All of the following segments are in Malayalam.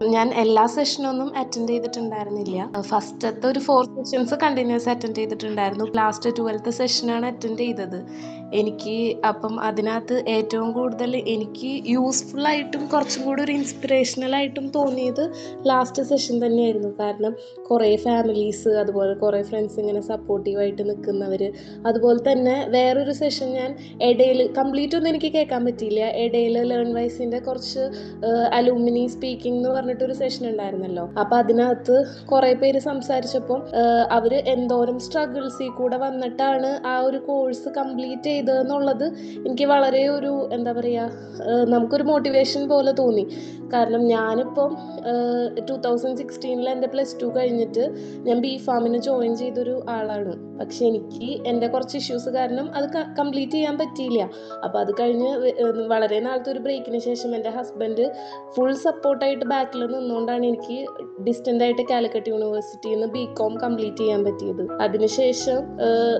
ഞാൻ എല്ലാ സെഷനൊന്നും അറ്റൻഡ് ചെയ്തിട്ടുണ്ടായിരുന്നില്ല. ഫസ്റ്റത്തെ ഒരു ഫോർ സെഷൻസ് കണ്ടിന്യൂസ് അറ്റൻഡ് ചെയ്തിട്ടുണ്ടായിരുന്നു. ലാസ്റ്റ് ട്വൽത്ത് സെഷനാണ് അറ്റൻഡ് ചെയ്തത്. എനിക്ക് അപ്പം അതിനകത്ത് ഏറ്റവും കൂടുതൽ എനിക്ക് യൂസ്ഫുൾ ആയിട്ടും കുറച്ചും കൂടി ഒരു ഇൻസ്പിറേഷണൽ ആയിട്ടും തോന്നിയത് ലാസ്റ്റ് സെഷൻ തന്നെയായിരുന്നു. കാരണം കുറേ ഫാമിലീസ് അതുപോലെ കുറേ ഫ്രണ്ട്സ് ഇങ്ങനെ സപ്പോർട്ടീവായിട്ട് നിൽക്കുന്നവർ അതുപോലെ തന്നെ വേറൊരു സെഷൻ ഞാൻ ഇടയിൽ കംപ്ലീറ്റ് ഒന്നും എനിക്ക് കേൾക്കാൻ പറ്റിയില്ല. ഇടയിൽ ലേൺ വൈസിന്റെ കുറച്ച് അലൂമിനി സ്പീക്കിംഗ് എന്ന് പറഞ്ഞിട്ടൊരു സെഷൻ ഉണ്ടായിരുന്നല്ലോ. അപ്പൊ അതിനകത്ത് കുറെ പേര് സംസാരിച്ചപ്പോൾ അവർ എന്തോരം സ്ട്രഗിൾസിൽ കൂടെ വന്നിട്ടാണ് ആ ഒരു കോഴ്സ് കംപ്ലീറ്റ് ചെയ്തതെന്നുള്ളത് എനിക്ക് വളരെ ഒരു എന്താ പറയാ നമുക്കൊരു മോട്ടിവേഷൻ പോലെ തോന്നി. കാരണം ഞാനിപ്പം ടു തൗസൻഡ് സിക്സ്റ്റീനിൽ എന്റെ പ്ലസ് ടു കഴിഞ്ഞിട്ട് ഞാൻ ബി ഫാമിന് ജോയിൻ ചെയ്തൊരു ആളാണ്. പക്ഷെ എനിക്ക് എന്റെ കുറച്ച് ഇഷ്യൂസ് കാരണം അത് കംപ്ലീറ്റ് ചെയ്യാൻ പറ്റിയില്ല. അപ്പോൾ അത് കഴിഞ്ഞ് വളരെ നാളത്തെ ഒരു ബ്രേക്കിന് ശേഷം എന്റെ ഹസ്ബൻഡ് ഫുൾ സപ്പോർട്ടായിട്ട് ബാക്കിൽ നിന്നുകൊണ്ടാണ് എനിക്ക് ഡിസ്റ്റന്റ് ആയിട്ട് കാലിക്കറ്റ് യൂണിവേഴ്സിറ്റിയിൽ നിന്ന് ബി കോം കംപ്ലീറ്റ് ചെയ്യാൻ പറ്റിയത്? അതിനുശേഷം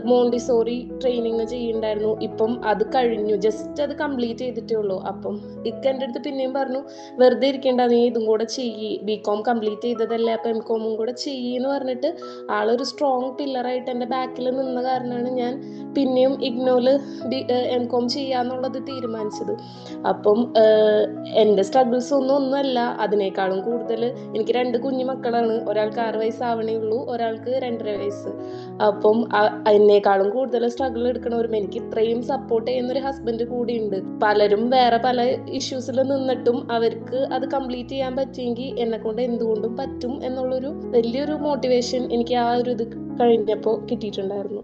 മോണ്ടിസോറി ട്രെയിനിങ് ചെയ്യുന്നുണ്ടായിരുന്നു. ഇപ്പം അത് കഴിഞ്ഞു. ജസ്റ്റ് അത് കംപ്ലീറ്റ് ചെയ്തിട്ടേ ഉള്ളൂ. അപ്പം ഇക്ക എന്റെ അടുത്ത് പിന്നെയും പറഞ്ഞു വെറുതെ ഇരിക്കേണ്ട നീ ഇതും കൂടെ ചെയ്യ്. ബി കോം കംപ്ലീറ്റ് ചെയ്തതല്ലേ അപ്പം എം കോമും കൂടെ ചെയ്യെന്ന് പറഞ്ഞിട്ട് ആളൊരു സ്ട്രോങ് പില്ലറായിട്ട് എന്റെ ബാക്കിൽ നിന്ന കാരണമാണ് ഞാൻ പിന്നെയും ഇഗ്നോൽ എം കോം ചെയ്യാന്നുള്ളത് തീരുമാനിച്ചത്. അപ്പം എന്റെ സ്ട്രഗിൾസ് ഒന്നും ഒന്നുമല്ല. അതിനേക്കാളും കൂടുതൽ എനിക്ക് രണ്ട് കുഞ്ഞു മക്കളാണ്. ഒരാൾക്ക് ആറ് വയസ്സാവണേ ഉള്ളൂ ഒരാൾക്ക് രണ്ടര വയസ്സ്. അപ്പം എന്നേക്കാളും കൂടുതൽ സ്ട്രഗിൾ എടുക്കണവരും എനിക്ക് ഇത്രയും സപ്പോർട്ട് ചെയ്യുന്ന ഒരു ഹസ്ബൻഡ് കൂടിയുണ്ട്. പലരും വേറെ പല ഇഷ്യൂസിൽ നിന്നിട്ടും അവർക്ക് അത് കംപ്ലീറ്റ് ചെയ്യാൻ പറ്റിയെങ്കിൽ എന്നെ കൊണ്ട് എന്തുകൊണ്ടും പറ്റും എന്നുള്ളൊരു വലിയൊരു മോട്ടിവേഷൻ എനിക്ക് ആ ഒരു ഇത് കഴിഞ്ഞപ്പോൾ കിട്ടിയിട്ടുണ്ടായിരുന്നു.